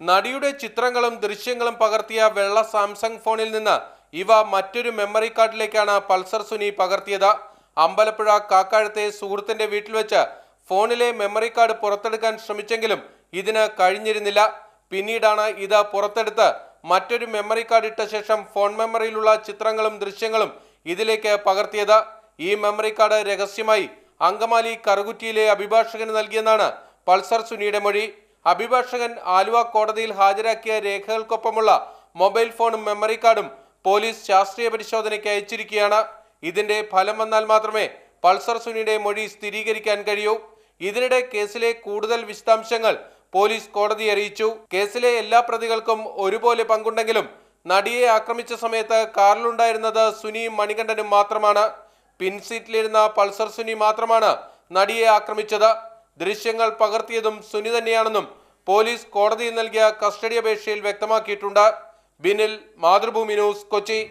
നടിയുടെ ചിത്രങ്ങളും ദൃശ്യങ്ങളും പകർത്തിയ വെള്ള സാംസങ് ഫോണിൽ നിന്ന് ഇവ മറ്റൊരു മെമ്മറി കാർഡിലേക്കാണ് പൾസർ സുനി പകർത്തിയത്. അമ്പലപ്പുഴ കാക്കാഴത്തെ സുഹൃത്തിന്റെ വീട്ടിൽ വെച്ച് ഫോണിലെ മെമ്മറി കാർഡ് പുറത്തെടുക്കാൻ ശ്രമിച്ചെങ്കിലും ഇതിന് കഴിഞ്ഞിരുന്നില്ല. പിന്നീടാണ് ഇത് പുറത്തെടുത്ത് മറ്റൊരു മെമ്മറി കാർഡ് ഇട്ട ശേഷം ഫോൺ മെമ്മറിയിലുള്ള ചിത്രങ്ങളും ദൃശ്യങ്ങളും ഇതിലേക്ക് പകർത്തിയത്. ഈ മെമ്മറി കാർഡ് രഹസ്യമായി അങ്കമാലി കറുകുറ്റിയിലെ അഭിഭാഷകന് നൽകിയെന്നാണ് പൾസർ സുനിയുടെ മൊഴി. അഭിഭാഷകൻ ആലുവ കോടതിയിൽ ഹാജരാക്കിയ രേഖകൾക്കൊപ്പമുള്ള മൊബൈൽ ഫോണും മെമ്മറി കാർഡും പോലീസ് ശാസ്ത്രീയ പരിശോധനയ്ക്ക് അയച്ചിരിക്കുകയാണ്. ഇതിന്റെ ഫലം വന്നാൽ മാത്രമേ പൾസർ സുനിയുടെ മൊഴി സ്ഥിരീകരിക്കാൻ കഴിയൂ. ഇതിനിടെ കേസിലെ കൂടുതൽ വിശദാംശങ്ങൾ പോലീസ് കോടതി അറിയിച്ചു. കേസിലെ എല്ലാ പ്രതികൾക്കും ഒരുപോലെ പങ്കുണ്ടെങ്കിലും നടിയെ ആക്രമിച്ച സമയത്ത് കാറിലുണ്ടായിരുന്നത് സുനിയും മണികണ്ഠനും മാത്രമാണ്. പിൻസീറ്റിലിരുന്ന പൾസർ സുനി മാത്രമാണ് നടിയെ ആക്രമിച്ചത്. ദൃശ്യങ്ങൾ പകർത്തിയതും സുനി തന്നെയാണെന്നും പോലീസ് കോടതിയിൽ നൽകിയ കസ്റ്റഡി അപേക്ഷയിൽ വ്യക്തമാക്കിയിട്ടുണ്ട്. ബിനിൽ മാതൃഭൂമി ന്യൂസ് കൊച്ചി.